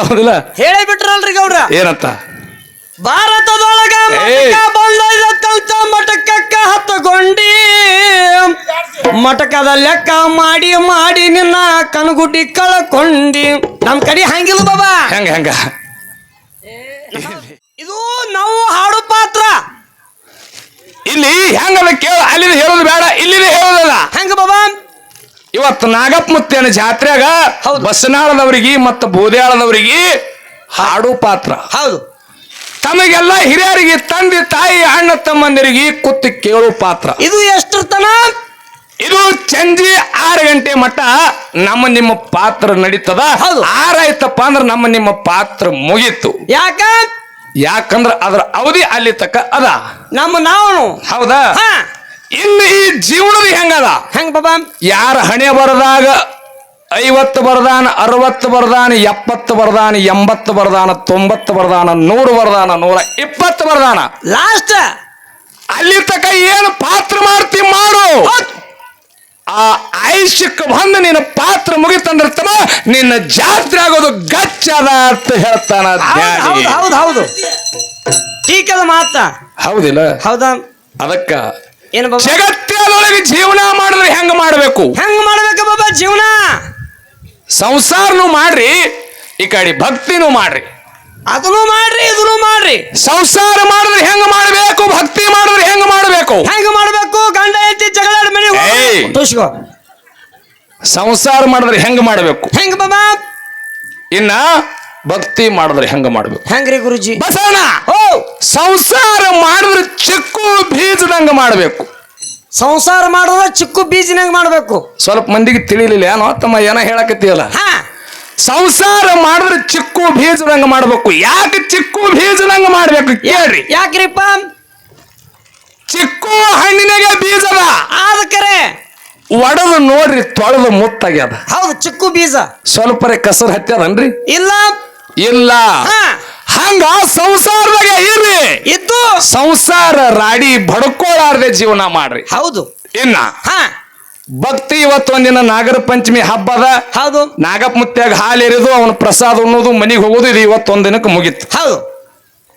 ಹೌದಿಲ್ಲ? ಹೇಳೇ ಬಿಟ್ರಲ್ರಿ ಗೌಡ್ರ. ಏನಂತ? ಭಾರತದೊಳಗ ಮಟಕಕ್ಕ ಹತ್ತಗೊಂಡಿ ಮಟಕದ ಲೆಕ್ಕ ಮಾಡಿ ಮಾಡಿ ನಿನ್ನ ಕನಗುಡ್ಡಿ ಕಳ್ಕೊಂಡಿ. ನಮ್ ಕಡೆ ಹಂಗಿಲ್ಲ ಬಾಬಾ. ಹಂಗ ಹೆಂಗ? ಇದು ನಾವು ಹಾಡು ಪಾತ್ರ. ಇಲ್ಲಿ ಹೆಂಗ ಕೇಳ ಅಲ್ಲಿ ಹೇಳೋದು ಬೇಡ ಇಲ್ಲಿ ಹೇಳೋದಲ್ಲ. ಹೆಂಗ ಬಾಬಾ? ಇವತ್ತು ನಾಗಪ್ಪ ಮುತ್ತೇನ ಜಾತ್ರೆಗ. ಬಸನಾಳದವರಿಗೆ ಮತ್ತು ಬೋದ್ಯಾಳದವರಿಗೆ ಹಾಡು ಪಾತ್ರ. ಹೌದು. ತಮಗೆಲ್ಲ ಹಿರಿಯರಿಗೆ ತಂದೆ ತಾಯಿ ಅಣ್ಣ ತಮ್ಮಂದಿರಿಗೆ ಕುತ್ತಿ ಕೇಳು ಪಾತ್ರ. ಇದು ಎಷ್ಟು ತನ ಇದು ಚಂಜಿ ಆರು ಗಂಟೆ ಮಟ್ಟ ನಮ್ಮ ನಿಮ್ಮ ಪಾತ್ರ ನಡೀತದ. ಆರಾಯ್ತಪ್ಪ ಅಂದ್ರೆ ನಮ್ಮ ನಿಮ್ಮ ಪಾತ್ರ ಮುಗೀತು. ಯಾಕ? ಯಾಕಂದ್ರ ಅದ್ರ ಅವಧಿ ಅಲ್ಲಿ ತಕ್ಕ ಅದ. ನಮ್ಮ ನಾವು ಹೌದಾ? ಹಾ. ಇನ್ನು ಈ ಜೀವನದ ಹೆಂಗದ? ಹೆಂಗ್ ಬಾಬಾ? ಯಾರ ಹಣೆ ಬರದಾಗ ಐವತ್ತು ಬರದಾನ ಅರವತ್ತು ಬರದಾನ ಎಪ್ಪತ್ತು ಬರದಾನ ಎಂಬತ್ತು ಬರದಾನ ತೊಂಬತ್ತು ಬರದಾನ ನೂರು ಬರದಾನ ನೂರ ಇಪ್ಪತ್ತು ಬರದಾನ. ಲಾಸ್ಟ್. ಅಲ್ಲಿ ತಕ ಏನು ಪಾತ್ರ ಮಾಡ್ತಿ ಮಾಡು. ಆ ಆಯುಷ್ಯಕ್ಕೆ ಬಂದು ನಿನ್ನ ಪಾತ್ರ ಮುಗಿತಂದ್ರ ತಮ್ಮ ನಿನ್ನ ಜಾತ್ರೆ ಆಗೋದು ಗಚ್ಚದ ಅಂತ ಹೇಳ್ತಾನ ಹೌದು ಹೌದು ಹೌದು. ಟೀಕದ ಮಾತ. ಹೌದಿಲ್ಲ? ಹೌದಾ? ಅದಕ್ಕ ಏನು ಬಾಬಾ? ಜಗತ್ತಿನೊಳಗೆ ಜೀವನ ಮಾಡಿದ್ರೆ ಹೆಂಗ್ ಮಾಡಬೇಕು? ಹೆಂಗ್ ಮಾಡ್ಬೇಕ ಬಾಬಾ ಜೀವನ? ಸಂಸಾರನು ಮಾಡ್ರಿ ಈ ಕಡೆ ಭಕ್ತಿನೂ ಮಾಡ್ರಿ. ಅದನ್ನು ಮಾಡ್ರಿ ಇದನ್ನು ಮಾಡ್ರಿ. ಸಂಸಾರ ಮಾಡಿದ್ರೆ ಹೆಂಗ್ ಮಾಡಬೇಕು ಭಕ್ತಿ ಮಾಡಿದ್ರೆ ಹೆಂಗ್ ಮಾಡಬೇಕು? ಹೆಂಗ್ ಮಾಡ್ಬೇಕು? ಗಂಡ ಐತಿ ಜಗಳ. ಸಂಸಾರ ಮಾಡಿದ್ರೆ ಹೆಂಗ್ ಮಾಡಬೇಕು? ಹೆಂಗ್ ಬಾಬಾ? ಇನ್ನ ಭಕ್ತಿ ಮಾಡಿದ್ರೆ ಹೆಂಗ ಮಾಡಬೇಕು? ಹೆಂಗ್ರಿ ಗುರುಜಿ? ಬಸವಣ್ಣ! ಓ ಸಂಸಾರ ಮಾಡಿದ್ರೆ ಚಿಕ್ಕು ಬೀಜದಂಗ ಮಾಡಬೇಕು. ಸಂಸಾರ ಮಾಡಿದ್ರೆ ಚಿಕ್ಕು ಬೀಜನಂಗ ಮಾಡಬೇಕು. ಸ್ವಲ್ಪ ಮಂದಿಗೆ ತಿಳಿಲಿಲ್ಲ. ಏನೋ ತಮ್ಮ ಏನೋ ಹೇಳಕತ್ತೀಯಲ್ಲ? ಹಾ. ಸಂಸಾರ ಮಾಡಿದ್ರೆ ಚಿಕ್ಕು ಬೀಜದಂಗ ಮಾಡಬೇಕು. ಯಾಕೆ ಚಿಕ್ಕು ಬೀಜದಂಗ ಮಾಡಬೇಕು ಕೇಳ್ರಿ. ಯಾಕ್ರಿಪ್ಪ? ಚಿಕ್ಕು ಹಣ್ಣಿನಾಗೆ ಬೀಜದ ಆದಕರೆ ಒಡದು ನೋಡ್ರಿ ತೊಳೆದು ಮುತ್ತಾಗ್ಯದ. ಹೌದು ಚಿಕ್ಕು ಬೀಜ. ಸ್ವಲ್ಪ ಕಸರ್ ಹತ್ಯದನ್ರಿ? ಇಲ್ಲ. ಇಲ್ಲ. ಹಂಗ ಸಂಸಾರದಾಗ ಇರ್ರಿ. ಇದ್ದು ಸಂಸಾರ ರಾಡಿ ಬಡ್ಕೋಳಾರ್ದೆ ಜೀವನ ಮಾಡ್ರಿ. ಹೌದು. ಇನ್ನ ಹಾ. ಭಕ್ತಿ ಇವತ್ತು ಒಂದಿನ ನಾಗರ ಪಂಚಮಿ ಹಬ್ಬದ ಹೌದು. ನಾಗಪ್ಪ ಮುತ್ಯಾಗ ಹಾಲು ಎರಿದು ಅವನ ಪ್ರಸಾದ ಉಣ್ಣೋದು ಮನೆಗೆ ಹೋಗೋದು ಇದು ಇವತ್ತೊಂದ್ ದಿನಕ್ಕೆ ಮುಗೀತು. ಹೌದು.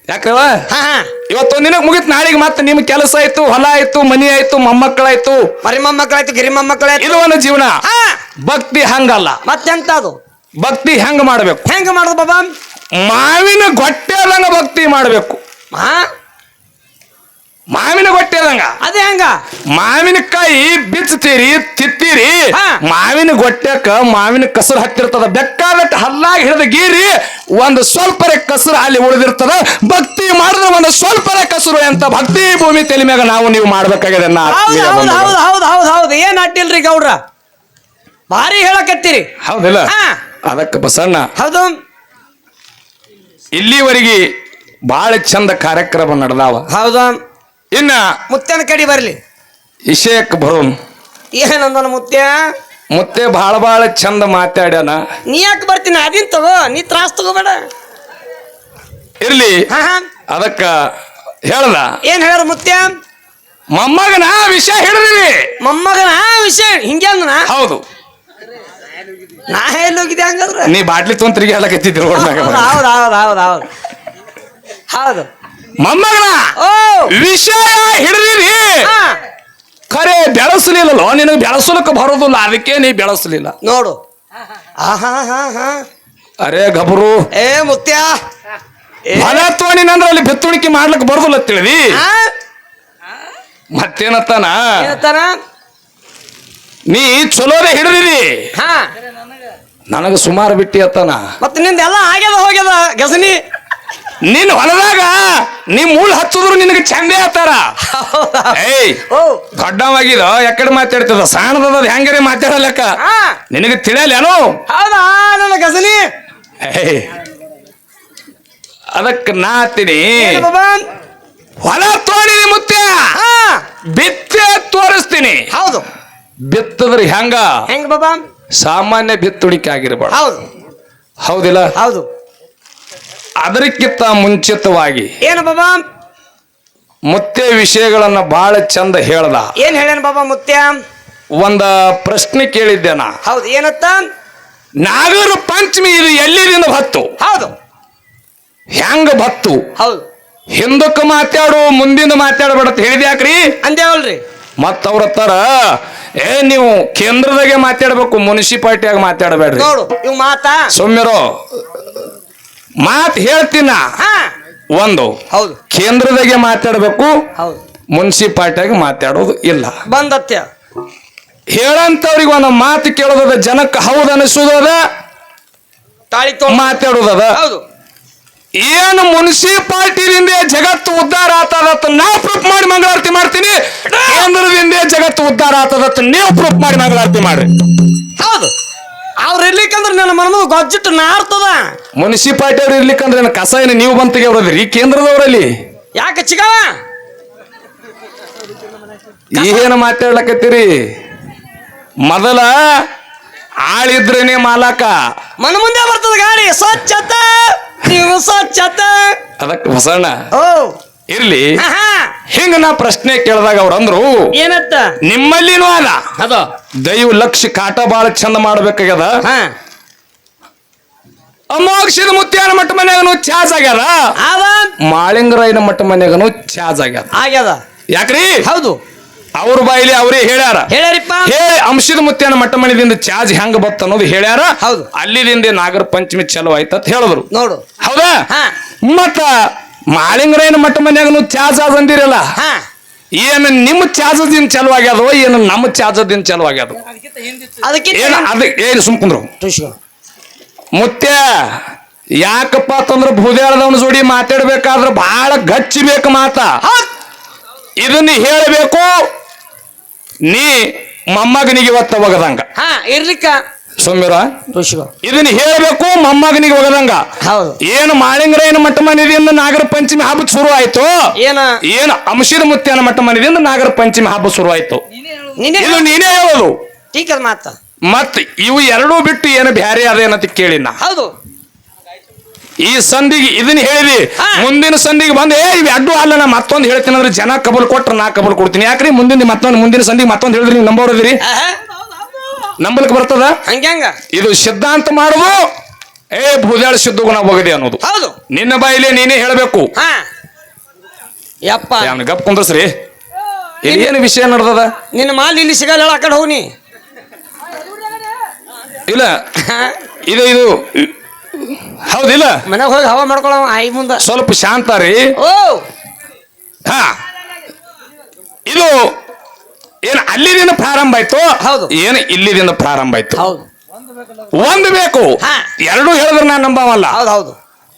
ಯಾಕವ ಹಾ ಹಾ. ಇವತ್ತೊಂದ್ ದಿನಕ್ಕೆ ಮುಗೀತು. ನಾಳೆಗೆ ಮತ್ತೆ ನಿಮ್ ಕೆಲಸ ಆಯ್ತು ಹೊಲ ಆಯ್ತು ಮನಿ ಆಯ್ತು ಮೊಮ್ಮಕ್ಕಳಾಯ್ತು. ಮರಿ ಮೊಮ್ಮಕ್ಕಳಾಯ್ತು ಗಿರಿ ಮೊಮ್ಮಕ್ಕಳಾಯ್ತು. ಇದು ಒಂದು ಜೀವನ. ಹಾ. ಭಕ್ತಿ ಹಂಗಲ್ಲ. ಮತ್ತೆಂತ ಅದು ಭಕ್ತಿ ಹೆಂಗ ಮಾಡ್ಬೇಕು? ಹೆಂಗ ಮಾಡುದು ಬಾಬಾ? ಮಾವಿನ ಗೊಟ್ಟೆದಂಗ ಭಕ್ತಿ ಮಾಡಬೇಕು. ಹಾ ಮಾವಿನ ಗೊಟ್ಟೆದಂಗ ಅದೇ ಹೆಂಗ. ಮಾವಿನಕಾಯಿ ಬಿಚ್ಚತೀರಿ ತಿತ್ತೀರಿ ಹಾ. ಮಾವಿನ ಗೊಟ್ಟೆಕ ಮಾವಿನ ಕಸರು ಹತ್ತಿರ್ತದ. ಬೆಕ್ಕಾದಟ್ಟು ಹಲ್ಲಾಗಿ ಹಿಡಿದ ಗೀರಿ ಒಂದು ಸ್ವಲ್ಪ ಕಸರು ಅಲ್ಲಿ ಉಳಿದಿರ್ತದ. ಭಕ್ತಿ ಮಾಡಿದ್ರೆ ಒಂದು ಸ್ವಲ್ಪ ಕಸರು ಅಂತ ಭಕ್ತಿ ಭೂಮಿ ತಲೆ ಮ್ಯಾಗ ನಾವು ನೀವು ಮಾಡ್ಬೇಕಾಗಿದೆ ಹೌದು ಹೌದು. ಹೌದು ಹೌದು. ಏನ್ ಅಡ್ಡಿಲ್ರಿ ಗೌಡ್ರ? ಭಾರಿ ಹೇಳಕತ್ತೀರಿ. ಹೌದಿಲ್ಲ? ಹಾ. ಅದಕ್ಕೆ ಬಸಣ್ಣ ಹೌದು. ಇಲ್ಲಿವರೆಗೆ ಬಹಳ ಚಂದ ಕಾರ್ಯಕ್ರಮ ನಡೆದಾವ. ಹೌದು. ಇನ್ನ ಮುತ್ತೆನ ಕಡಿ ಬರಲಿ. ವಿಷಯಕ್ಕೆ ಬರೋನ್ ಏನಂದನ ಮುತ್ಯ ಮುತ್ತೆ ಬಹಳ ಬಹಳ ಚಂದ ಮಾತಾಡ್ಯಾನ. ನೀ ಯಾಕೆ ಬರ್ತೀನಿ? ಅದಿನ್ ತಗೋ. ನೀ ತ್ರಾಸ್ ತಗೋಬೇಡ. ಇರ್ಲಿ. ಹಾ ಹಾ. ಅದಕ್ಕ ಹೇಳ್ದ. ಏನ್ ಹೇಳ ಮುತ್ಯ ಮೊಮ್ಮಗನ ವಿಷಯ ಹೇಳಿದ್ರಿ. ಮೊಮ್ಮಗನ ವಿಷಯ ಹಿಂಗೆ ಹೌದು. ನಾ ಎಲ್ಲಿ ಹೋಗಿದ್ದೆ ಹಂಗಂದ್ರ? ನೀ ಬಾಟ್ಲಿ ತೊಂದ್ ತಿರುಗಿ ಹೇಳಕತ್ತಿದ್ದಿ ರೋಡ್ನಾಗ ಹೌದು ಹೌದು ಹೌದು ಹೌದು. ಹೌದು. ಮೊಮ್ಮಗನ ಓ! ವಿಷಯ ಹಿಡಿದಿರಿ ಹಾ. ಖರೆ ಬೆಳೆಸಲಿಲ್ಲಲ್ಲೋ ನಿನಗೆ ಬೆಳೆಸಲಕ್ಕೆ ಬರೋದಿಲ್ಲ ಅದಕ್ಕೆ ನೀ ಬೆಳೆಸಲಿಲ್ಲ. ನೋಡು. ಆಹಾ ಹಾ ಹಾ ಅರೇ ಗಬರು. ಏ ಮುತ್ಯ ಏ. ಹೊಲ ತೋಣಿನಂದ್ರ ಅಲ್ಲಿ ಬೆತ್ತುಣಿಕೆ ಮಾಡ್ಲಿಕ್ಕೆ ಬರೋದಿಲ್ಲ ತಿಳಿದಿ? ಆ? ಮತ್ತೇನತ್ತಾನ? ಏನಂತಾನ ನೀ ಚಲೋದೇ ಹಿಡಿದಿರಿ. ಹಾ. ನನಗೆ ಸುಮಾರು ಬಿಟ್ಟಿ ಅತ್ತಾನ. ಮತ್ತೆ ನಿಂದೆಲ್ಲ ಆಗ್ಯದ ಹೋಗ್ಯದ ಗಸನಿ ನಿನ್ ಹೊಲದಾಗ ನೀ ಮೂಳ್ ಹಚ್ಚಿದ್ರು ನಿನಗೆ ಚಂದೇ ಆತಾರ ಏಯ್ ದೊಡ್ಡವಾಗಿದ ಯಾಕಡೆ ಮಾತಾಡ್ತದ ಸಣ್ಣದ ಹೆಂಗರೆ ಮಾತಾಡಲಕ್ಕ? ನಿನಗೆ ತಿಳಿಯಲ್ಲೇನು? ಹೌದಾ ನನ್ನ ಗಸನಿ ಅದಕ್ಕೆ ನಾ ಹತ್ತೀನಿ. ಹೊಲ ತೋಡಿನಿ ಮುತ್ಯ. ಹಾ. ಬಿತ್ತೆ ತೋರಿಸ್ತೀನಿ. ಹೌದು. ಬಿತ್ತದ್ರೆ ಹೆಂಗ? ಹೆಂಗ್ ಬಾಬಾ? ಸಾಮಾನ್ಯ ಬಿತ್ತುಣಿಕೆ ಆಗಿರ್ಬಾರ್ದು. ಹೌದು. ಹೌದಿಲ್ಲ? ಹೌದು. ಅದಕ್ಕಿಂತ ಮುಂಚಿತವಾಗಿ ಏನು ಬಾಬಾ? ಮುತ್ತೆ ವಿಷಯಗಳನ್ನ ಬಹಳ ಚಂದ ಹೇಳ್ದ. ಏನ್ ಹೇಳ್ಯಾನ ಬಾಬಾ ಮುತ್ಯ ಒಂದ ಪ್ರಶ್ನೆ ಕೇಳಿದ್ದೆ ನಾ ಹೌದು ಏನತ್ತ? ನಾಗರ ಪಂಚಮಿ ಇದು ಎಲ್ಲಿದಿಂದ ಬತ್ತು ಹೌದು. ಹೆಂಗ ಬತ್ತು ಹೌದು. ಹಿಂದಕ್ಕೆ ಮಾತಾಡು ಮುಂದಿನ ಮಾತಾಡಬೇಡ ಹೇಳಿದ್ಯಾಕ್ರಿ? ಅಂದೇವಲ್ರಿ ಮತ್ತವ್ರ ತರ ಹತ್ತಾರ ಏ ನೀವು ಕೇಂದ್ರದಾಗೆ ಮಾತಾಡ್ಬೇಕು ಮುನ್ಸಿಪಾಲ್ಟಿಯಾಗ ಮಾತಾಡಬೇಡ್ರಿ. ನೋಡು ಇವ್ ಮಾತಾ? ಸೌಮ್ಯರು ಮಾತ್ ಹೇಳ್ತೀನ? ಹಾ. ಒಂದು ಹೌದು. ಕೇಂದ್ರದಾಗೆ ಮಾತಾಡಬೇಕು ಹೌದು. ಮುನ್ಸಿಪಾಲ್ಟಿಯಾಗ ಮಾತಾಡೋದು ಇಲ್ಲ. ಬಂದತ್ಯ. ಹೇಳಂತವ್ರಿಗೆ ಒಂದು ಮಾತು ಕೇಳೋದದ ಜನಕ್ಕೆ ಹೌದು ಅನಿಸೋದದ ತಾಳಿ ಮಾತಾಡೋದದ. ಹೌದು. ಏನು ಮುನ್ಸಿಪಾಲ್ಟಿದಿಂದ ಜಗತ್ತು ಉದ್ಧಾರ ಆತದತ್ತ ನಾ ಪ್ರೂಫ್ ಮಾಡಿ ಮಂಗಳಾರತಿ ಮಾಡ್ತೀನಿ. ಕೇಂದ್ರದಿಂದ ಜಗತ್ತು ಉದ್ಧಾರ ಆತದತ್ತ ನೀವು ಪ್ರೂಫ್ ಮಾಡಿ ಮಂಗಳಾರತಿ ಮಾಡ್ರಿ. ಹೌದು. ಅವ್ರು ಇರ್ಲಿಕ್ಕಂದ್ರೆ ನನ್ನ ಮನ ಗೊಜ್ಜಿಟ್ಟು ನಾರ್ತದ. ಮುನ್ಸಿಪಾಲ್ಟಿ ಅವ್ರು ಇರ್ಲಿಕ್ಕಂದ್ರೆ ನನ್ನ ಕಸ ಏನು ನೀವು ಬಂತಿಗೆ ತೆಗೆವ್ರದ್ರಿ ಕೇಂದ್ರದವರಲ್ಲಿ. ಯಾಕೆ ಚಿಗವ? ಏನು ಮಾತಾಡ್ಲಕತ್ತೀರಿ ಮೊದಲ ಆಳಿದ್ರೇನೆ ಮಾಲಕ. ಮನ ಮುಂದೆ ಬರ್ತದ ಗಾಡಿ ಸ್ವಚ್ಛತೆ. ಅದಕ್ಕೆ ಹೊಸಣ್ಣ. ಓ. ಇರ್ಲಿ. ಹಿಂಗ ನಾ ಪ್ರಶ್ನೆ ಕೇಳಿದಾಗ ಅವ್ರ ಅಂದ್ರು ಏನತ್ತ? ನಿಮ್ಮಲ್ಲಿನೂ ಅದ ಅದು. ದೈವ ಲಕ್ಷ ಕಾಟ ಬಾಳ ಚಂದ ಮಾಡ್ಬೇಕಾಗ್ಯದ. ಹಾ. ಅಮೋಕ್ಷದ ಮುತ್ಯಾನ ಮಠ ಮನ್ಯಾಗನು ಚಾರ್ಜ್ ಆಗ್ಯದ. ಮಾಳಿಂಗರಾಯನ ಮಠ ಮನ್ಯಾಗನು ಚಾರ್ಜ್ ಆಗ್ಯಾದ. ಆಗ್ಯದ. ಯಾಕ್ರಿ? ಹೌದು. ಅವ್ರ ಬಾಯಿಲಿ ಅವರೇ ಹೇಳ್ಯಾರ. ಹೇಳ್ಯಾರಿಪ್ಪ. ಹೇಳಿ ಅಂಶದ ಮುತ್ಯಾನ ಮನೆಯಿಂದ ಚಾರ್ಜ್ ಹೆಂಗ ಬತ್ತ ಅನ್ನೋದು ಹೇಳ್ಯಾರ. ಹೌದು. ಅಲ್ಲಿದಿಂದ ನಾಗರ ಪಂಚಮಿ ಚಲೋ ಆಯ್ತು ಅಂತ ಹೇಳಿದ್ರು. ನೋಡು. ಹೌದಾ? ಹಾ. ಮತ್ತ ಮಾಳಿಂಗರಾಯನ ಮಠ ಮನ್ಯಾಗನು ಚಾರ್ಜ್ ಆದ್ ಅಂದಿರಲ್ಲ. ಹಾ. ಏನು ನಿಮ್ಮ ಚಾರ್ಜದಿಂದ ಚಲೋ ಆಗ್ಯಾದೋ ಏನು ನಮ್ಮ ಚಾರ್ಜದಿಂದ ಚಲೋ ಆಗ್ಯಾದೋ. ಅದಕ್ಕೆ ಏನ ಅದ ಏನು ಸುಮ್ಕುಂದ್ರು ಕುಂದ್ರು. ಮುತ್ಯ ಯಾಕಪ್ಪ ಅಂತಂದ್ರ ಭೂದೇಳದವನ ಜೋಡಿ ಮಾತಾಡ್ಬೇಕಾದ್ರ ಬಹಳ ಗಚ್ಚಿ ಬೇಕು ಮಾತ ಇದನ್ನ ಹೇಳಬೇಕು ನೀ ಮೊಮ್ಮಗನಿಗೆ ಇವತ್ತ ಒಗದಂಗ. ಹಾ ಇರ್ಲಿಕ್ಕ. ಸೌಮ್ಯರ. ಇದನ್ನ ಹೇಳಬೇಕು ಮೊಮ್ಮಗನಿಗೆ ಒಗದಂಗ. ಹೌದು. ಏನು ಮಟ್ಟ ಮಠ ಮನೆಯಿಂದ ನಾಗರ ಪಂಚಮಿ ಹಬ್ಬ ಶುರು ಆಯ್ತು? ಏನ? ಏನು ಅಂಶದ ಮುತ್ಯನ ಮಠ ಮನೆಯಿಂದ ನಾಗರ ಪಂಚಮಿ ಹಬ್ಬ ಶುರು ಆಯ್ತು? ನೀನೇ ಇದು ನೀನೇ ಹೇಳೋದು. ಟೀಕದ ಮಾತ. ಮತ್ ಇವು ಎರಡೂ ಬಿಟ್ಟು ಏನು ಬ್ಯಾರೆ ಅದೇನಂತ ಕೇಳಿನ ನಾ ಹೌದು. ಈ ಸಂಧಿಗೆ ಇದನ್ನ ಹೇಳಿದಿ. ಮುಂದಿನ ಸಂಧಿಗೆ ಬಂದೆ ಏ ಇವ್ ಅಡ್ಡು ಅಲ್ಲ ನಾ ಮತ್ತೊಂದು ಹೇಳ್ತೀನಿ ಅಂದ್ರೆ ಜನ ಕಬಲ್ ಕೊಟ್ರೆ ನಾ ಕಬಲ್ ಕೊಡ್ತೀನಿ. ಯಾಕ್ರಿ? ಮುಂದಿನ ಮತ್ತೊಂದು ಮುಂದಿನ ಸಂಧಿಗೆ ಮತ್ತೊಂದು ಹೇಳಿದ್ರಿ ನೀವು ನಂಬೋರಿದ್ರಿ ಆಹಾ. ನಂಬಲ್ಕ್ ಬರ್ತದ? ಹಂಗ್ಯಾಂಗ ಇದು ಸಿದ್ಧಾಂತ ಮಾಡುದು ಏ ಭೂದಾಳ ಸಿದ್ಧಗುಣ ಹೋಗಿದೆ ಅನ್ನೋದು. ಹೌದು. ನಿನ್ನ ಬಾಯಿಲೆ ನೀನೇ ಹೇಳಬೇಕು. ಯಪ್ಪ. ಅವನು ಗಪ್ ಕುಂದ್ರಸ್ರಿ. ಇಲ್ಲಿ ಏನು ವಿಷಯ ನಡ್ದದ? ನಿನ್ನ ಮಾಲ್ ಇಲ್ಲಿ ಸಿಗಲ್ಲ ಆ ಕಡೆ ಹೋಗ್ನಿ ಇಲ್ಲ. ಇದು ಇದು ಹೌದಿಲ್ಲ? ಮನೆಗೆ ಹೋಗಿ ಹವಾ ಮಾಡ್ಕೊಳ ಆಯಿ ಮುಂದೆ. ಸ್ವಲ್ಪ ಶಾಂತ ರೀ. ಓ! ಹಾ. ಇದು ಏನು ಅಲ್ಲಿದಿಂದ ಪ್ರಾರಂಭ ಆಯ್ತು? ಹೌದು. ಏನು ಇಲ್ಲಿದಿಂದ ಪ್ರಾರಂಭ ಆಯ್ತು? ಹೌದು. ಒಂದು ಬೇಕು. ಹಾ. ಎರಡು ಹೇಳಿದ್ರೆ ನಾನು ನಂಬವಲ್ಲ? ಹೌದು ಹೌದು.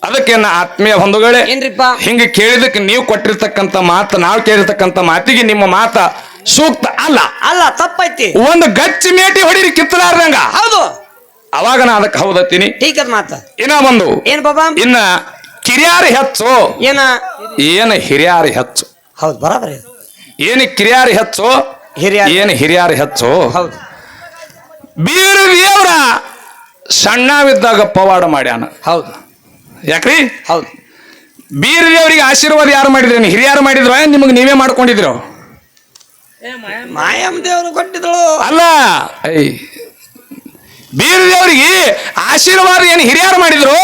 ಅದಕ್ಕೆ ನಾ ಆತ್ಮೀಯ ಬಂಧುಗಳೇ ಏನ್ರಿಪ್ಪ? ಹಿಂಗ ಕೇಳಿದಕ್ಕೆ ನೀವು ಕೊಟ್ಟಿರ್ತಕ್ಕಂಥ ಮಾತು ನಾವು ಕೇಳಿರ್ತಕ್ಕಂಥ ಮಾತಿಗೆ ನಿಮ್ಮ ಮಾತ ಸೂಕ್ತ ಅಲ್ಲ? ಅಲ್ಲ ತಪ್ಪೈತಿ. ಒಂದು ಗಚ್ಚಿ ಮೇಟಿ ಹೊಡೀರಿ ಕಿತ್ತಲಾರ್ದಂಗ? ಹೌದು. ಅವಾಗ ನಾ ಅದಕ್ಕೆ ಹೌದತ್ತೀನಿ. ಟೀಕದ ಮಾತ. ಇನ್ನ ಬಂದು ಏನ್ ಬಾಬಾ? ಇನ್ನ ಕಿರಿಯಾರಿ ಹೆಚ್ಚು. ಏನ? ಏನ ಹಿರಿಯಾರಿ ಹೆಚ್ಚು. ಹೌದು ಬರಾಬರಿ. ಏನ ಕಿರಿಯಾರಿ ಹೆಚ್ಚು? ಹಿರಿಯ ಏನು ಹಿರಿಯಾರಿ ಹೆಚ್ಚು? ಹೌದು. ಬೀರ ದೇವ್ರ ಸಣ್ಣವಿದ್ದಾಗ ಪವಾಡ ಮಾಡ್ಯಾನ. ಹೌದು. ಯಾಕ್ರಿ? ಹೌದು. ಬೀರ ದೇವರಿಗೆ ಆಶೀರ್ವಾದ ಯಾರು ಮಾಡಿದ್ರಿ? ಹಿರಿಯಾರು ಮಾಡಿದ್ರ ನಿಮಗೆ ನೀವೇ ಮಾಡ್ಕೊಂಡಿದ್ರು. ಮಾಯಮ್ಮ ದೇವರು ಕೊಟ್ಟಿದ್ದಳು. ಅಲ್ಲ ಐ ಬೀರ ದೇವರಿಗೆ ಆಶೀರ್ವಾದ ಏನು ಹಿರಿಯರು ಮಾಡಿದ್ರು?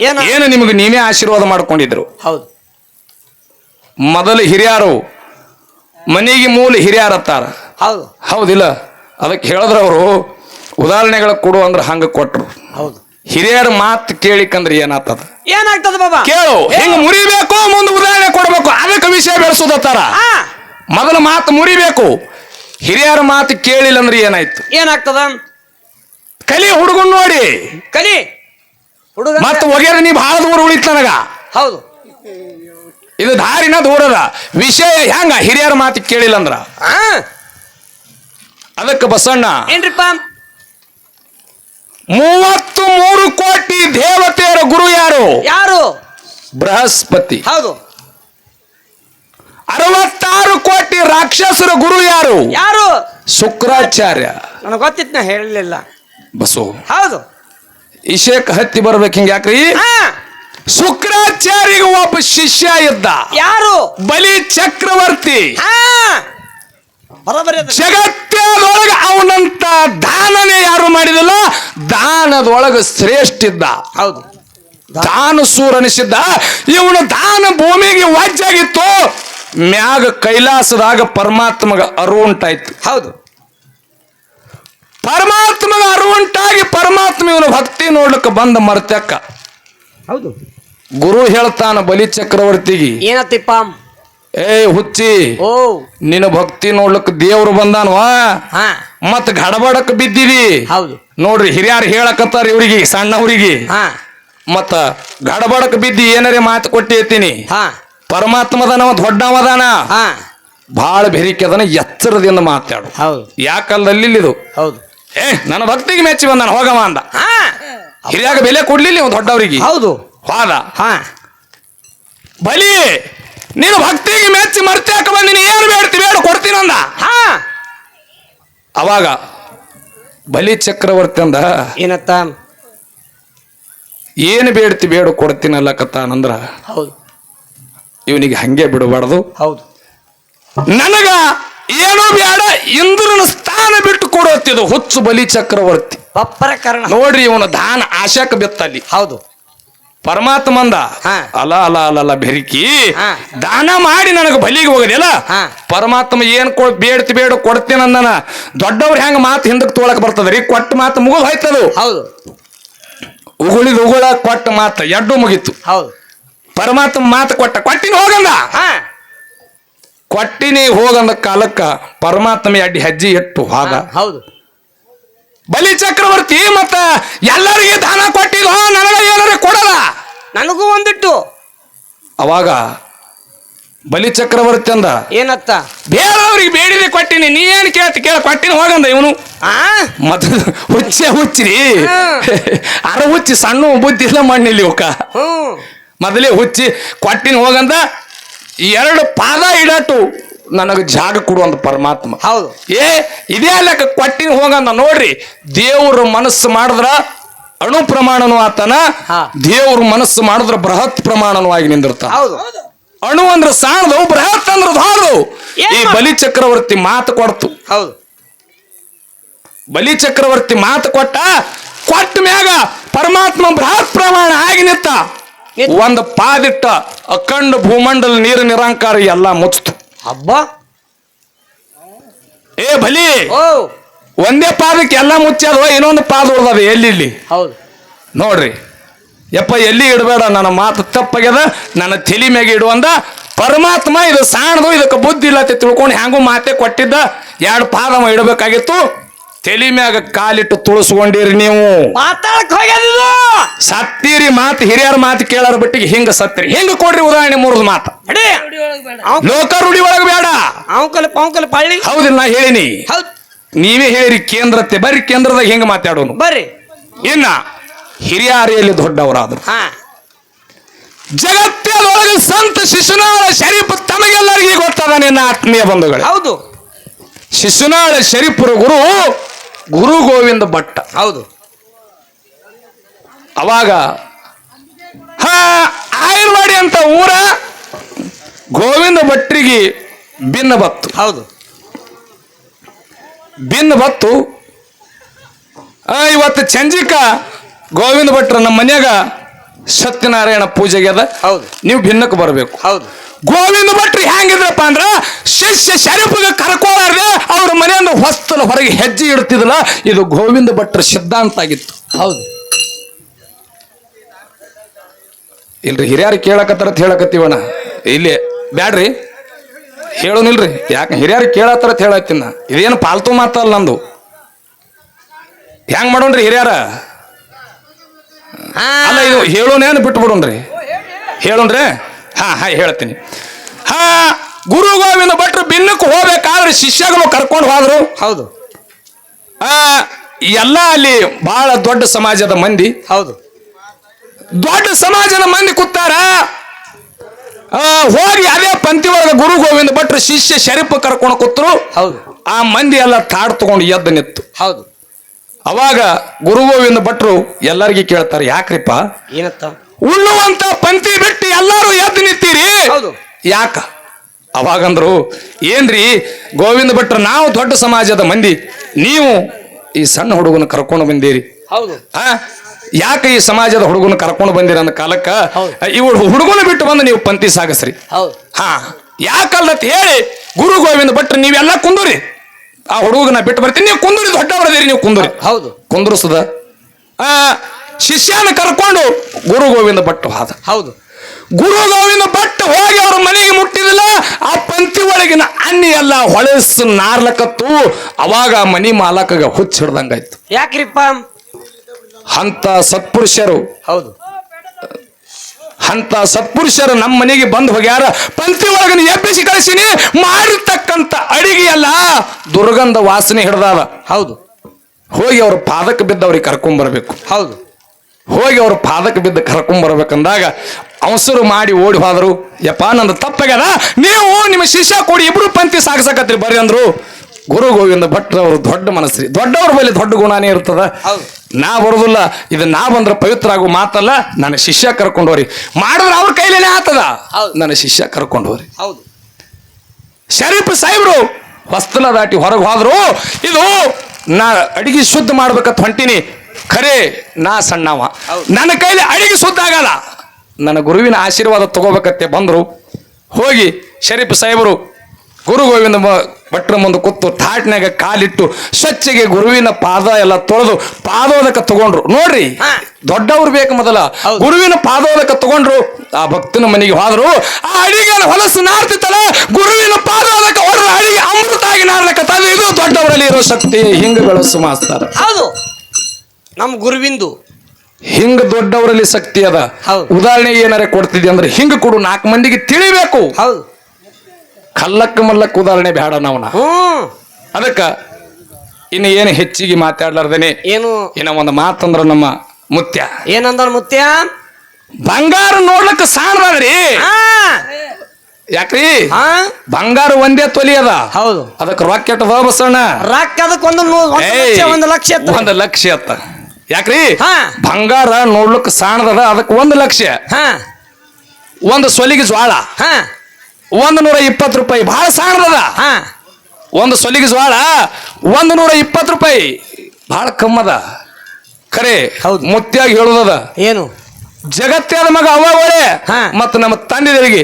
ಏನು? ಏನು ನಿಮಗೆ ನೀವೇ ಆಶೀರ್ವಾದ ಮಾಡ್ಕೊಂಡಿದ್ರು? ಹೌದು. ಮೊದಲು ಹಿರಿಯರು ಮನೆಗೆ ಮೂಲ ಹಿರಿಯರತ್ತಾರ ಹೌದು. ಹೌದಿಲ್ಲ? ಅದಕ್ಕೆ ಹೇಳಿದ್ರ ಅವರು ಉದಾಹರಣೆಗಳ ಕೊಡು ಅಂದ್ರೆ ಹಂಗ ಕೊಟ್ರು. ಹೌದು. ಹಿರಿಯರ ಮಾತು ಕೇಳಿಕಂದ್ರೆ ಏನಾಗ್ತದ? ಏನಾಗ್ತದ ಬಾಬಾ? ಕೇಳು. ಹಿಂಗ ಮುರಿಬೇಕು ಮುಂದೆ ಉದಾಹರಣೆ ಕೊಡಬೇಕು. ಅದಕ್ಕೆ ವಿಷಯ ಬೆಳೆಸೋದತ್ತಾರ ಮೊದಲ ಮಾತು ಮುರಿಬೇಕು. ಹಿರಿಯರ ಮಾತು ಕೇಳಿಲ್ಲ ಅಂದ್ರೆ ಏನಾಯ್ತು? ಏನಾಗ್ತದ? ಕಲಿ ಹುಡುಗನ್ ನೋಡಿ. ಕಲಿ ಹುಡುಗ ಮತ್ತ ಒಗೆರ ನೀ ಬಹಳ ದೂರ ಉಳಿತ ನನಗ. ಹೌದು. ಇದು ದಾರಿನ ದೂರದ ವಿಷಯ ಹೆಂಗ? ಹಿರಿಯರ ಮಾತು ಕೇಳಿಲ್ಲ ಅಂದ್ರ. ಆ? ಅದಕ್ಕೆ ಬಸಣ್ಣ. ಏನ್ರಿಪ್ಪ? ಮೂವತ್ತು ಮೂರು ಕೋಟಿ ದೇವತೆಯರ ಗುರು ಯಾರು? ಯಾರು? ಬೃಹಸ್ಪತಿ. ಹೌದು. ಅರವತ್ತಾರು ಕೋಟಿ ರಾಕ್ಷಸರ ಗುರು ಯಾರು? ಯಾರು? ಶುಕ್ರಾಚಾರ್ಯ. ನನಗೆ ಗೊತ್ತಿತ್ತು ನಾ ಹೇಳಲಿಲ್ಲ. ಬಸು. ಹೌದು. ಇಶೇಕ್ ಹತ್ತಿ ಬರ್ಬೇಕು ಹಿಂಗ ಯಾಕ್ರಿ? ಶುಕ್ರಾಚಾರ್ಯ ಶುಕ್ರಾಚಾರ್ಯಗೆ ಒಬ್ಬ ಶಿಷ್ಯ ಇದ್ದ. ಯಾರು? ಬಲಿ ಚಕ್ರವರ್ತಿ. ಜಗತ್ತದೊಳಗೆ ಅವನಂತ ದಾನನೇ ಯಾರು ಮಾಡಿದಿಲ್ಲ ದಾನದೊಳಗ ಶ್ರೇಷ್ಠ ಇದ್ದ. ಹೌದು. ದಾನ. ಸೂರನಿಸಿದ್ದ ಇವನು ದಾನ ಭೂಮಿಗೆ ವಾಜ್ಯಾಗಿತ್ತು ಮ್ಯಾಗ ಕೈಲಾಸದಾಗ ಪರಮಾತ್ಮಗ ಅರು ಉಂಟಾಯ್ತು ಹೌದು. ಪರಮಾತ್ಮಗ ಅರುವಂಟಾಗಿ ಪರಮಾತ್ಮ ಇವನು ಭಕ್ತಿ ನೋಡ್ಲಿಕ್ಕೆ ಬಂದ ಮರ್ತಕ್ಕ ಹೌದು. ಗುರು ಹೇಳ್ತಾನ ಬಲಿ ಚಕ್ರವರ್ತಿಗೆ ಏನತ್ತಿಪ್ಪ? ಏ ಹುಚ್ಚಿ ಓ. ನಿನ್ನ ಭಕ್ತಿ ನೋಡ್ಲಿಕ್ಕೆ ದೇವ್ರು ಬಂದಾನವಾ ಹಾ. ಮತ್ ಗಡಬಡಕ್ ಬಿದ್ದಿದಿ. ಹೌದು. ನೋಡ್ರಿ ಹಿರಿಯರು ಹೇಳಕತ್ತಾರ ಇವ್ರಿಗೆ ಸಣ್ಣವ್ರಿಗೆ ಹಾ. ಮತ್ತ ಗಡಬಡಕ್ ಬಿದ್ದಿ ಏನಾರೇ ಮಾತು ಕೊಟ್ಟಿರ್ತೀನಿ ಹಾ. ಪರಮಾತ್ಮದನ ದೊಡ್ಡವದಾನ. ಹಾ. ಬಾಳ ಬೆರಿಕೆದನ ಎಚ್ಚರದಿಂದ ಮಾತಾಡು. ಹೌದು. ಯಾಕಲ್ದಲ್ಲಿ ಇದು ಹೌದು. ಏ ನನ್ನ ಭಕ್ತಿಗೆ ಮೆಚ್ಚಿ ಬಂದಾನ ಹೋಗವ ಅಂದ. ಹಾ. ಹಿರಿಯಾಗ ಬೆಲೆ ಕೊಡ್ಲಿಲ್ಲ ಇವ್ ದೊಡ್ಡವರಿಗೆ. ಹೌದು. ಹೋದ. ಹಾ. ಬಲಿ ನೀನು ಭಕ್ತಿಗೆ ಮೆಚ್ಚಿ ಮರ್ತ್ಯಾಕ ಬಂದಿನಿ ಏನು ಬೇಡ್ತಿ ಬೇಡ ಕೊಡ್ತೀನಂದ ಹಾ. ಅವಾಗ ಬಲಿ ಚಕ್ರವರ್ತಿ ಅಂದ ಏನತ್ತ? ಏನು ಬೇಡ್ತಿ ಬೇಡ ಕೊಡ್ತೀನಲ್ಲಕತ್ತಾನಂದ್ರ ಹೌದು. ಇವನಿಗೆ ಹಂಗೆ ಬಿಡಬಾರ್ದು. ಹೌದು. ನನಗ ಏನೂ ಬೇಡ ಇಂದ್ರನ ಸ್ಥಾನ ಬಿಟ್ಟು ಕೊಡುತ್ತಿದ್ದು ಹುಚ್ಚು ಬಲಿ ಚಕ್ರವರ್ತಿ. ಪಪ್ಪರ ಕಾರಣ. ನೋಡ್ರಿ ಇವನು ದಾನ ಆಶಾಕ ಬೆತ್ತಲ್ಲಿ. ಹೌದು. ಪರಮಾತ್ಮಂದ ಹಾ. ಅಲ ಅಲ ಅಲ ಅಲ ಬೆರಿಕಿ ಹಾ. ದಾನ ಮಾಡಿ ನನಗೆ ಬಲಿಗೆ ಹೋಗದಿಲ್ಲ. ಹಾ. ಪರಮಾತ್ಮ ಏನ್ ಕೊ ಬೇಡ್ತಿ ಬೇಡ ಕೊಡ್ತೀನಿ ಅಂದನ. ದೊಡ್ಡವ್ರ ಹೆಂಗ ಮಾತು ಹಿಂದಕ್ಕೆ ತೋಳಕ್ ಬರ್ತದ್ರಿ? ಕೊಟ್ಟ ಮಾತು ಮುಗಿದು ಹೋಯ್ತದು. ಹೌದು. ಉಗುಳಿದ ಉಗುಳ ಕೊಟ್ಟ ಮಾತು ಎಡ್ಡು ಮುಗಿತು. ಹೌದು. ಪರಮಾತ್ಮ ಮಾತು ಕೊಟ್ಟ ಕೊಟ್ಟಿನ ಹೋಗಂದ. ಹಾ. ಕೊಟ್ಟಿನಿ ಹೋಗಂದ ಕಾಲಕ್ಕ ಪರಮಾತ್ಮ ಅಡ್ಡಿ ಹೆಜ್ಜೆ ಇಟ್ಟು ಹೋಗ. ಹೌದು. ಬಲಿ ಚಕ್ರವರ್ತಿ ಮತ್ತ ಎಲ್ಲರಿಗೆ ದಾನ ಕೊಟ್ಟಿಲ್ಲ ನನಗ ಏನಾರ ಕೊಡಲ್ಲ. ನನಗೂ ಒಂದಿಟ್ಟು. ಅವಾಗ ಬಲಿ ಚಕ್ರವರ್ತಿ ಅಂದ ಏನತ್ತ? ಬೇರೆಯವ್ರಿಗೆ ಬೇಡಿದೆ ಕೊಟ್ಟಿನಿ ನೀ ಏನ್ ಕೇಳ್ತಿ? ಕೇಳ ಕೊಟ್ಟಿನಿ ಹೋಗಂದ ಇವನು. ಆ? ಮತ್ತ ಹುಚ್ಚೆ ಹುಚ್ಚಿರಿ. ಅರ ಹುಚ್ಚಿ ಸಣ್ಣ ಬುದ್ಧಿ ಇಲ್ಲ ಮಣ್ಣಿಲ್ಲಿ ಅವಕ್ಕ ಮೊದಲೇ ಹುಚ್ಚಿ ಕೊಟ್ಟಿನ ಹೋಗಂದ ಎರಡು ಪಾದ ಇಡಟು ನನಗೆ ಜಾಗ ಕೊಡುವಂತ ಪರಮಾತ್ಮ. ಹೌದು. ಏ ಇದೇ ಲೆಕ್ಕ ಕೊಟ್ಟಿನ ಹೋಗಂದ ನೋಡ್ರಿ ದೇವ್ರ ಮನಸ್ಸು ಮಾಡಿದ್ರ ಅಣು ಪ್ರಮಾಣನು ಆತನ. ದೇವ್ರ ಮನಸ್ಸು ಮಾಡಿದ್ರ ಬೃಹತ್ ಪ್ರಮಾಣನು ಆಗಿ ನಿಂದಿರ್ತ ಹೌದು. ಅಣು ಅಂದ್ರೆ ಸಾಣದು ಬೃಹತ್ ಅಂದ್ರೆ ಧಾರು ಏನ್. ಈ ಬಲಿ ಚಕ್ರವರ್ತಿ ಮಾತು ಕೊಡ್ತು. ಹೌದು. ಬಲಿ ಚಕ್ರವರ್ತಿ ಮಾತು ಕೊಟ್ಟ ಕೊಟ್ಟ ಮ್ಯಾಗ ಪರಮಾತ್ಮ ಬೃಹತ್ ಪ್ರಮಾಣ ಆಗಿ ನಿಂತ. ಒಂದು ಪಾದಿಟ್ಟ ಅಖಂಡ ಭೂಮಂಡಲ ನೀರು ನಿರಂಕಾರ ಎಲ್ಲ ಮುಚ್ತು ಹಬ್ಬ? ಏ ಬಲಿ! ಓ! ಒಂದೇ ಪಾದಕ್ಕೆ ಎಲ್ಲ ಮುಚ್ಚಾದ ಇನ್ನೊಂದು ಪಾದ ಉಳ್ದದ ಎಲ್ಲಿ ಇಲ್ಲಿ? ಹೌದು. ನೋಡ್ರಿ. ಯಪ್ಪ ಎಲ್ಲಿ ಇಡಬೇಡ? ನನ್ನ ಮಾತು ತಪ್ಪಾಗ್ಯದ. ನನ್ನ ತಲಿ ಮ್ಯಾಗೆ ಇಡುವಂದ. ಪರಮಾತ್ಮ ಇದು ಸಾಣದು ಇದಕ್ಕೆ ಬುದ್ಧಿ ಇಲ್ಲ ತಿಳ್ಕೊಂಡು ಹ್ಯಾಂಗೂ ಮಾತೆ ಕೊಟ್ಟಿದ್ದ. ಎರಡು ಪಾದವ ಇಡಬೇಕಾಗಿತ್ತು. ತಲಿ ಮ್ಯಾಗ ಕಾಲಿಟ್ಟು ತುಳಸ್ಕೊಂಡಿರಿ ನೀವು. ಮಾತಾಡಕ್ ಹೋಗ್ಯದಿದು. ಸತ್ತೀರಿ ಮಾತು ಹಿರಿಯರ ಮಾತು ಕೇಳಾರ ಬಿಟ್ಟಿಗೆ ಹಿಂಗ ಸತ್ತಿರಿ. ಹಿಂಗ ಕೊಡ್ರಿ ಉದಾಹರಣೆ ಮೂರದ ಮಾತು. ಅಡಿ. ಲೋಕ ರೂಢಿ ಒಳಗೆ ಬೇಡ. ಅವಕಲ ಪಂಕಲ ಪಳ್ಳಿ. ಹೌದಿಲ್ಲ ನಾ ಹೇಳಿನಿ. ನೀವೇ ಹೇಳಿರಿ ಕೇಂದ್ರತೆ ಬರ್ರಿ ಕೇಂದ್ರದಾಗ ಹಿಂಗ ಮಾತಾಡೋನು. ಬರ್ರಿ. ಇನ್ನ ಹಿರಿಯಾರಿಯಲ್ಲಿ ದೊಡ್ಡವರಾದ್ರು. ಜಗತ್ತಿನೊಳಗೆ ಜಗತ್ತದೊಳಗೆ ಸಂತ ಶಿಶುನಾಳ ಶರೀಫ್ ತಮಗೆಲ್ಲರಿಗೂ ಗೊತ್ತದ ನಿನ್ನ ಆತ್ಮೀಯ ಬಂಧುಗಳು. ಹೌದು. ಶಿಶುನಾಳ ಶರೀಫರ ಗುರು ಗುರು ಗೋವಿಂದ ಭಟ್ಟ ಹೌದು. ಅವಾಗ ಹಾ ಆಯುರ್ವಾಡಿ ಅಂತ ಊರ ಗೋವಿಂದ ಭಟ್ರಿಗೆ ಭಿನ್ನ ಬತ್ತು. ಹೌದು. ಭಿನ್ನ ಬತ್ತು. ಇವತ್ತು ಚಂಜಿಕ ಗೋವಿಂದ ಭಟ್ರ ನಮ್ಮ ಮನ್ಯಾಗ ಸತ್ಯನಾರಾಯಣ ಪೂಜೆಗೆ ಅದ. ಹೌದು. ನೀವು ಭಿನ್ನಕ್ಕೆ ಬರಬೇಕು. ಹೌದು. ಗೋವಿಂದ ಭಟ್ರು ಹೆಂಗಿದ್ರಪ್ಪ ಅಂದ್ರ ಶಿಷ್ಯ ಶರೀಫಿಗೆ ಕರ್ಕೊಳ್ಳಾರ್ದೆ ಅವ್ರ ಮನೆಯಿಂದ ಹೊಸ್ತಲ ಹೊರಗೆ ಹೆಜ್ಜೆ ಇಡ್ತಿದ್ರ ಇದು ಗೋವಿಂದ ಭಟ್ರ ಸಿದ್ಧಾಂತ ಆಗಿತ್ತು. ಹೌದು. ಇಲ್ರಿ ಹಿರಿಯರು ಕೇಳಕತ್ತಾರ ಹೇಳಕತ್ತೀವಣ್ಣ. ಇಲ್ಲಿ ಬ್ಯಾಡ್ರಿ. ಹೇಳೋನಿಲ್ರಿ. ಯಾಕೆ ಹಿರಿಯರು ಕೇಳತ್ತಾರ ಹೇಳತ್ತಿನ. ಇದೇನು ಪಾಲ್ತು ಮಾತಲ್ಲ ನಂದು. ಹೆಂಗ್ ಮಾಡೋಣ್ರಿ ಹಿರಿಯರ? ಅಲ್ಲ ಇದು ಹೇಳೋನೇನು ಬಿಟ್ಟು ಬಿಡೋಣ್ರಿ ಹೇಳೋಣ್ರಿ? ಹಾ ಹಾ ಹೇಳ್ತೀನಿ. ಹಾ ಗುರು ಗೋವಿಂದ ಭಟ್ರು ಭಿನ್ನಕ್ಕೆ ಹೋಗ್ಬೇಕಾದ್ರೆ ಶಿಷ್ಯಗಳು ಕರ್ಕೊಂಡು ಹೋದ್ರು. ಹೌದು. ಆ ಎಲ್ಲ ಅಲ್ಲಿ ಬಹಳ ದೊಡ್ಡ ಸಮಾಜದ ಮಂದಿ. ಹೌದು. ದೊಡ್ಡ ಸಮಾಜದ ಮಂದಿ ಕೂತಾರ. ಹೋಗಿ ಅದೇ ಪಂಕ್ತಿ ಒಳಗ ಗುರು ಗೋವಿಂದ ಭಟ್ರು ಶಿಷ್ಯ ಶರೀಫ್ ಕರ್ಕೊಂಡು ಕೂತರು. ಹೌದು. ಆ ಮಂದಿ ಎಲ್ಲ ತಾಡ್ ತಗೊಂಡು ಎದ್ದು ನಿತ್ತು ಹೌದು. ಅವಾಗ ಗುರು ಗೋವಿಂದ ಭಟ್ರು ಎಲ್ಲರಿಗೂ ಕೇಳ್ತಾರೆ ಯಾಕ್ರಿಪ್ಪ? ಏನತ್ತ? ಉಣ್ಣುವಂತ ಪಂಕ್ತಿ ಬಿಟ್ಟು ಎಲ್ಲರೂ ಎದ್ದು ನಿಂತೀರಿ? ಹೌದು. ಯಾಕ? ಅವಾಗಂದ್ರು ಏನ್ರಿ? ಗೋವಿಂದ ಭಟ್ರ ನಾವು ದೊಡ್ಡ ಸಮಾಜದ ಮಂದಿ. ನೀವು ಈ ಸಣ್ಣ ಹುಡುಗನ ಕರ್ಕೊಂಡು ಬಂದೀರಿ. ಹೌದು. ಆ? ಯಾಕೆ ಈ ಸಮಾಜದ ಹುಡುಗನ ಕರ್ಕೊಂಡು ಬಂದಿರ ಅಂದ ಕಾಲಕ್ಕ? ಇವಳು ಇವ್ ಹುಡುಗನ ಬಿಟ್ಟು ಬಂದು ನೀವು ಪಂಕ್ತಿ ಸಾಗಸ್ರಿ. ಹೌದು. ಹಾ. ಯಾಕಲ್ಲತ್ ಹೇಳಿ ಗುರು ಗೋವಿಂದ ಭಟ್ರ ನೀವೆಲ್ಲ ಕುಂದುರಿ. ಆ ಹುಡುಗನ ಬಿಟ್ಟು ಬರ್ತೀನಿ ನೀವು ಕುಂದುರಿ ದೊಡ್ಡವರದೇರಿ ನೀವು ಕುಂದುರಿ. ಹೌದು. ಕುಂದ್ರಸದ? ಆ ಶಿಷ್ಯನ ಕರ್ಕೊಂಡು ಗುರು ಗೋವಿಂದ ಭಟ್ ಹೋದ. ಹೌದು. ಗುರು ಗೋವಿಂದ ಭಟ್ ಹೋಗಿ ಅವ್ರ ಮನೆಗೆ ಮುಟ್ಟಿದಿಲ್ಲ ಆ ಪಂಕ್ತಿ ಒಳಗಿನ ಅನ್ನಿ ಎಲ್ಲ ಹೊಳಸು ನಾರ್ಲಕತ್ತು ಅವಾಗ ಮನಿ ಮಾಲಕಗ ಹುಚ್ಚ ಹಿಡ್ದಂಗಾಯ್ತು. ಯಾಕ್ರಿಪ್ಪ? ಅಂತ ಸತ್ಪುರುಷರು. ಹೌದು. ಅಂತ ಸತ್ಪುರುಷರು ನಮ್ಮ ಮನೆಗೆ ಬಂದು ಹೋಗ್ಯಾರ ಪಂಕ್ತಿ ಒಳಗನ ಎಬ್ಬಿಸಿ ಕಳಿಸಿನಿ ಮಾಡಿರ್ತಕ್ಕಂಥ ಅಡಿಗೆ ಎಲ್ಲ ದುರ್ಗಂಧ ವಾಸನೆ ಹಿಡ್ದಾದ. ಹೌದು. ಹೋಗಿ ಅವ್ರ ಪಾದಕ್ಕೆ ಬಿದ್ದವ್ರಿಗೆ ಕರ್ಕೊಂಡ್ ಬರ್ಬೇಕು ಹೌದು. ಹೋಗಿ ಅವ್ರ ಪಾದಕ್ಕೆ ಬಿದ್ದು ಕರ್ಕೊಂಡ್ ಬರ್ಬೇಕಂದಾಗ ಅವಸರು ಮಾಡಿ ಓಡಿ ಹೋದರು. ಯಪ್ಪ ನಂದು ತಪ್ಪಾಗ್ಯದ? ನೀವು ನಿಮ್ಮ ಶಿಷ್ಯ ಕೂಡಿ ಇಬ್ರು ಪಂಕ್ತಿ ಸಾಗಸಕತ್ರಿ ಬರ್ರಿ ಅಂದ್ರು. ಗುರು ಗೋವಿಂದ ಭಟ್ರ ಅವರು ದೊಡ್ಡ ಮನಸ್ಸು ದೊಡ್ಡವ್ರ ಮೇಲೆ ದೊಡ್ಡ ಗುಣನೇ ಇರ್ತದ. ನಾ ಬರೋದಿಲ್ಲ. ಇದು ನಾ ಬಂದ್ರೆ ಪವಿತ್ರ ಆಗೋ ಮಾತಲ್ಲ ನನ್ನ ಶಿಷ್ಯ ಕರ್ಕೊಂಡು ಹೋರಿ. ಮಾಡಿದ್ರೆ ಅವ್ರ ಕೈಲೇನೆ ಆತದ. ನನ್ನ ಶಿಷ್ಯ ಕರ್ಕೊಂಡು ಹೋರಿ. ಹೌದು. ಶರೀಫ್ ಸಾಹೇಬ್ರು ಹೊಸ್ತಲ ದಾಟಿ ಹೊರಗೆ ಹೋದ್ರು. ಇದು ನಾ ಅಡಿಗೆ ಶುದ್ಧ ಮಾಡ್ಬೇಕಂತ ಹೊಂಟಿನಿ. ಖರೆ ನಾ ಸಣ್ಣವ. ನನ್ನ ಕೈಲಿ ಅಡಿಗೆ ಸುದ್ದಾಗಲ್ಲ. ನನ್ನ ಗುರುವಿನ ಆಶೀರ್ವಾದ ತಗೋಬೇಕತ್ತೆ ಬಂದರು. ಹೋಗಿ ಶರೀಫ್ ಸಾಹೇಬರು ಗುರು ಗೋವಿಂದ ಭಟ್ರ ಮುಂದೆ ಕೂತು ತಾಟ್ನಾಗ ಕಾಲಿಟ್ಟು ಸ್ವಚ್ಛಗೆ ಗುರುವಿನ ಪಾದ ಎಲ್ಲ ತೊಳೆದು ಪಾದೋದಕ ತಗೊಂಡ್ರು. ನೋಡ್ರಿ. ದೊಡ್ಡವ್ರು ಬೇಕು ಮೊದಲ. ಗುರುವಿನ ಪಾದೋದಕ ತಗೊಂಡ್ರು. ಆ ಭಕ್ತನ ಮನೆಗೆ ಹೋದ್ರು. ಆ ಅಡಿಗೆ ಹೊಲಸು ನಾರ್ತಿತ್ತಲ್ಲ ಗುರುವಿನ ಪಾದೋದಕ ಹೊಡೆದ ಅಡಿಗೆ ಅಮೃತ ಆಗಿ ನಾರ್ಲಕತ್ತ ಅದು ಇದು ದೊಡ್ಡವರಲ್ಲಿ ಇರೋ ಶಕ್ತಿ. ಹಿಂಗ ಬೆಳೆಸು ಮಾಸ್ತಾರ. ಹೌದು. ನಮ್ಮ ಗುರುವಿಂದು. ಹಿಂಗ ದೊಡ್ಡವರಲ್ಲಿ ಶಕ್ತಿ ಅದ. ಹೌದು. ಉದಾಹರಣೆಗೆ ಏನಾರ ಕೊಡ್ತಿದ್ದೆ ಅಂದ್ರೆ ಹಿಂಗ ಕೊಡು ನಾಲ್ಕು ಮಂದಿಗೆ ತಿಳಿಬೇಕು. ಹೌದು. ಕಲ್ಲಕ್ಕ ಮಲ್ಲಕ್ಕ ಉದಾಹರಣೆ ಬೇಡ ನಾವನ. ಅದಕ್ಕ ಇನ್ನು ಏನು ಹೆಚ್ಚಿಗೆ ಮಾತಾಡ್ಲಾರ್ದೇನೆ? ಏನು? ಏನೋ ಒಂದು ಮಾತಂದ್ರ ನಮ್ಮ ಮುತ್ಯ. ಏನಂದ್ರ ಮುತ್ಯ? ಬಂಗಾರ ನೋಡ್ಲಕ್ಕ ಸಾಣ್ರಿ ಹಾ. ಯಾಕ್ರಿ? ಬಂಗಾರ ಒಂದೇ ತೊಲಿ ಅದ. ಹೌದು. ಅದಕ್ಕೆ ರೊಕ್ಕ ಎಟ್ಟದ ಬಸಣ್ಣ ರೊಕ್ಕ ಅದಕ್ಕೆ ಒಂದು ಒಂದು ಲಕ್ಷ. ಒಂದು ಲಕ್ಷ ಅತ್ತ ಯಾಕ್ರಿ? ಹಾ. ಬಂಗಾರ ನೋಡ್ಲಿಕ್ಕೆ ಸಾಣದದ ಅದಕ್ಕೆ ಒಂದು ಲಕ್ಷ. ಹಾ. ಒಂದು ಸೊಲಿಗೆ ಜ್ವಾಳ. ಹಾ. ಒಂದು ನೂರ ಇಪ್ಪತ್ತು ರೂಪಾಯಿ ಬಹಳ ಸಾಣದದ. ಹಾ. ಒಂದು ಸೊಲಿಗೆ ಜ್ವಾಳ ಒಂದು ನೂರ ಇಪ್ಪತ್ತು ರೂಪಾಯಿ. ಬಹಳ ಕಮ್ಮದ. ಖರೆ ಹೌದು. ಮುತ್ಯಾಗಿ ಹೇಳುದದ. ಏನು? ಜಗತ್ತಾದ ಮಗ ಅವ. ಮತ್ತು ನಮ್ಮ ತಂದೆದರಿಗೆ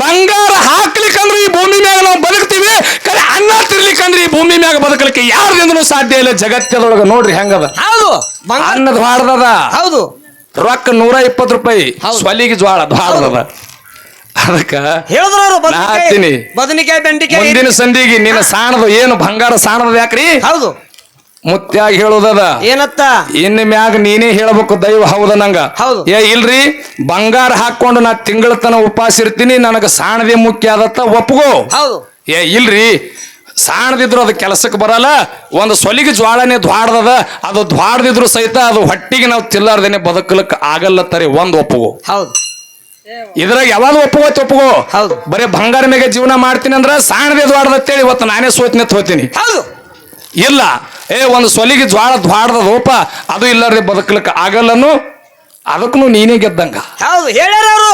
ಬಂಗಾರ ಹಾಕ್ಲಿಕ್ಕಂದ್ರೆ ಈ ಭೂಮಿ ಮ್ಯಾಗ ನಾವು ಬದುಕ್ತೀವಿ ಕರೆ ಅನ್ನ ತಿರ್ಲಿಕ್ಕಂದ್ರೆ ಈ ಭೂಮಿ ಮ್ಯಾಗ ಬದುಕಲಿಕ್ಕೆ ಯಾರ್ದಿಂದನು ಸಾಧ್ಯ ಇಲ್ಲ ಜಗತ್ತದೊಳಗ ನೋಡ್ರಿ ಹೆಂಗದ? ಹೌದು. ಅನ್ನದ ಹಾಡ್ದದ ಹೌದು. ರೊಕ್ಕ ನೂರ ಇಪ್ಪತ್ತು ರೂಪಾಯಿ. ಸ್ವಲಿಗೆ ಜ್ವಾಳ ದ್ವಾಡದ ಅದಕ್ಕೆ ಹೇಳಿದ್ರು ಹಾಕ್ತೀನಿ. ಬದನಿಕಾಯಿ ಬೆಂಡಿಕಾಯಿ ಮುಂದಿನ ಸಂಧಿಗೆ ನಿನ್ನ ಸಾಣದು ಏನು ಬಂಗಾರ ಸಾಣದ ಯಾಕ್ರಿ? ಹೌದು. ಮುತ್ಯಾಗಿ ಹೇಳುದದ ಏನತ್ತ? ಇನ್ನ ಮ್ಯಾಗ ನೀನೇ ಹೇಳ್ಬೇಕು ದೈವ ಹೌದ ನಂಗ? ಹೌದು. ಏ ಇಲ್ರಿ ಬಂಗಾರ ಹಾಕೊಂಡು ನಾ ತಿಂಗಳ ತನ ಉಪವಾಸ ಇರ್ತೀನಿ ನನಗ ಸಾಣದೆ ಮುಖ್ಯ ಆದತ್ತ ಒಪ್ಗೋ ಹೌದು. ಏ ಇಲ್ರಿ ಸಾಣದಿದ್ರು ಅದು ಕೆಲಸಕ್ಕೆ ಬರಲ್ಲ ಒಂದು ಸೊಲಿಗೆ ಜ್ವಾಳನೆ ದ್ವಾಡ್ದದ ಅದು ದ್ವಾಡ್ದಿದ್ರು ಸಹಿತ ಅದು ಹೊಟ್ಟಿಗೆ ನಾವು ತಿಲ್ಲಾರ್ದೇನೆ ಆಗಲ್ಲ ತರಿ ಒಂದು ಒಪ್ಪಗೋ ಹೌದು. ಇದ್ರಾಗ ಯಾವಾಗ ಒಪ್ಪುಗೋ ಒಪ್ಪಗೋ ಹೌದು. ಬರೀ ಬಂಗಾರ ಮೇಲೆ ಜೀವನ ಮಾಡ್ತೀನಿ ಅಂದ್ರ ಸಾಣದೆ ದ್ವಾಡ್ದತ್ತೇಳಿ ಇವತ್ತು ನಾನೇ ಸೋತ್ನೆ ತೋತೀನಿ ಹೌದು. ಇಲ್ಲ ಏ, ಒಂದು ಸೊಲಿಗೆ ಜ್ವಾಳ ದ್ವಾಡದ ರೂಪ, ಅದು ಇಲ್ಲರಿ ಬದುಕಲಿಕ್ಕೆ ಆಗಲ್ಲನು ಅದಕ್ಕೂ ನೀನೇ ಗೆದ್ದಂಗ. ಹೌದು, ಹೇಳ್ಯಾರ ಅವರು.